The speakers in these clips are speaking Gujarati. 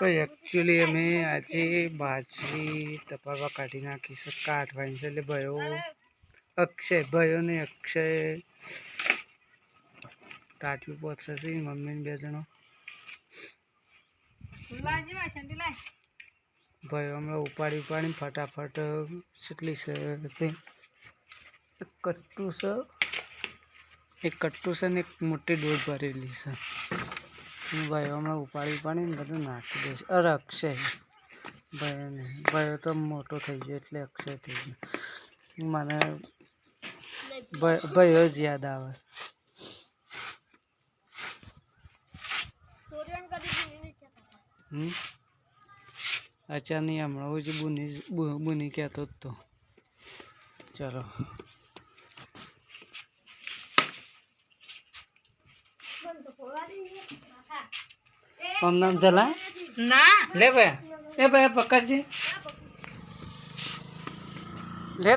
તો એકચ્યુઅલી અમે આજે બાજરી તપાવવા કાઢી નાખી છે કાઢવાની છે એટલે ભયો અક્ષય ભયો ને અક્ષય. ટાટિયું પોથરે છે મમ્મી બે જણો. ભયો હમણાં ઉપાડી ઉપાડીને ફટાફટ કેટલી છે કટ્ટું છે. એક કટ્ટું છે ને એક મોટી ડોઝ ભરેલી છે. ભાઈઓ હમણાં ઉપાડી ઉપાડીને બધું નાખી દઈશ. અરે અક્ષય ભાઈ ને ભાઈઓ તો મોટો થઈ ગયો એટલે અક્ષય થઈ ગયો. મને ભાઈઓ જ યાદ આવે છે. હમ? અચ્છા હમણાં હું જ બુની બુની કહેતો જ તો. ચલો. આમ નામ ચલા ના. લે ભાઈ. એ ભાઈ પકડજે. લે.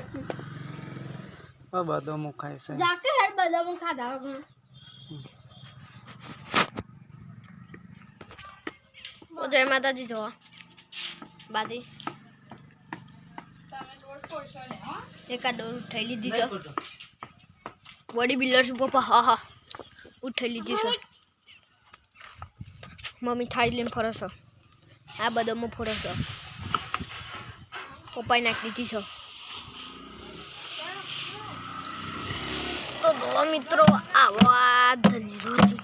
આ બધો મુખાય છે. જાકે હેડ બદામ ખાધા વગર. ઓ જય માતાજી જોવા બાજી એકા ડોર ઉઠાઈ લીધી છે બોડી બિલ્ડર છે પપ્પા હા હા. ઉઠાઈ લીધી છે. મમ્મી થાળી લઈને ફરશો આ બધો હું છે. પપ્પાએ નાખી દીધી છે. તો મિત્રો આવો આ ધનેરો થઈ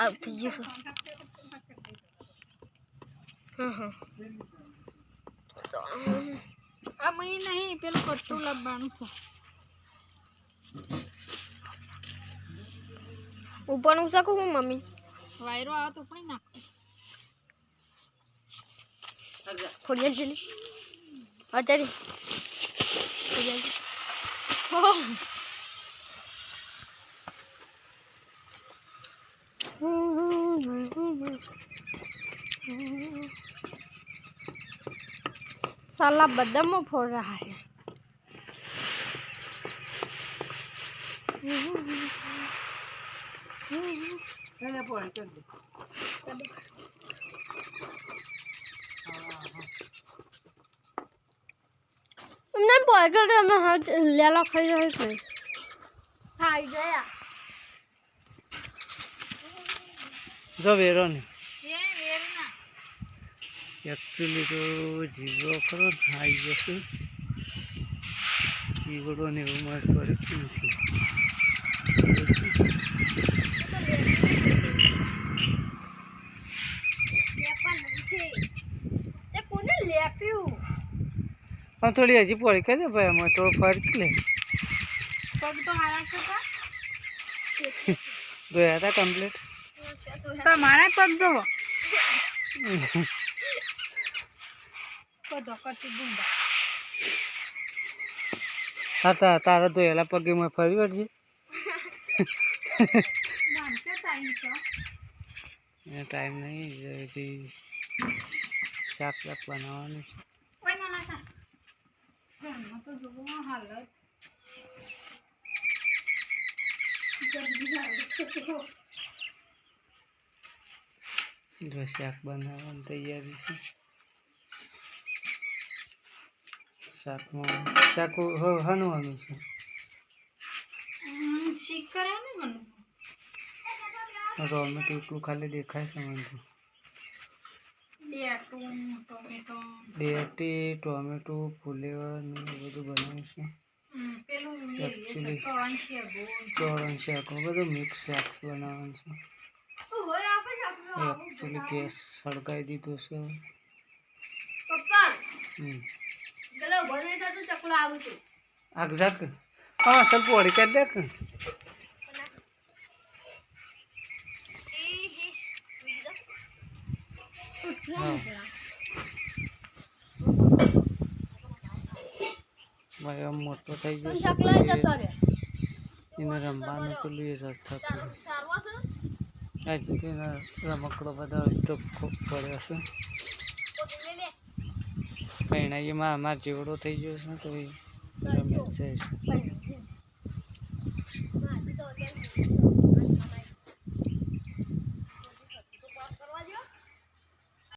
આવતી ગયું છે. આ મહી નહીં, પેલું કટ્ટું લાવવાનું છે. ઉપરનું શકું હું મમ્મી વાયરો આવે તો ઉપડી નાખો ફોડિયા જેલી અચારી ફોડિયા साला बदम फोड़ रहा है લેલો ખાઈ જાય છે. ખાઈ ગયા. જો વેરો ને. એ વેર ના. એકચ્યુઅલી તો જીવો ખરો ને આવી જશે. જીવડો ને એવું કરે છે. નથી પણ થોડી હજી પડી દે ભાઈ અમે થોડો ફરક લે. ધોયા હતા કમ્પ્લીટ તો મારા પગ હા તારા ધોયેલા પગે મેં ફરી વળજે. ટાઈમ ટાઈમ નહીં હજી શાક શાક બનાવવાનું છે શાક બનાવવાની તૈયારી છે શાકમાં શાક હ- હનવાનું છે શીખ કરે ને મને ટોમેટો એટલું ખાલી દેખાય છે મને તો. ટોમેટો. ડેટી ટોમેટો ફુલેવર ને બધું બનાવ્યું છે. ચોરણ શાક બધું મિક્સ શાક બનાવવાનું છે. એકચ્યુઅલી ગેસ સળગાવી દીધો છે. પપ્પા હમ. પેલો બને તો ચકલો આવું છું આગ જાક હા સર પોળી કરી દે ભાઈ આમ મોટો થઈ ગયો એને રમવાનું પેલું એ થતું એના રમકડો બધા તો ખૂબ પડ્યો છે. પહેણાઈમાં અમાર જેવડો થઈ ગયો છે તો એ રમી જાય છે.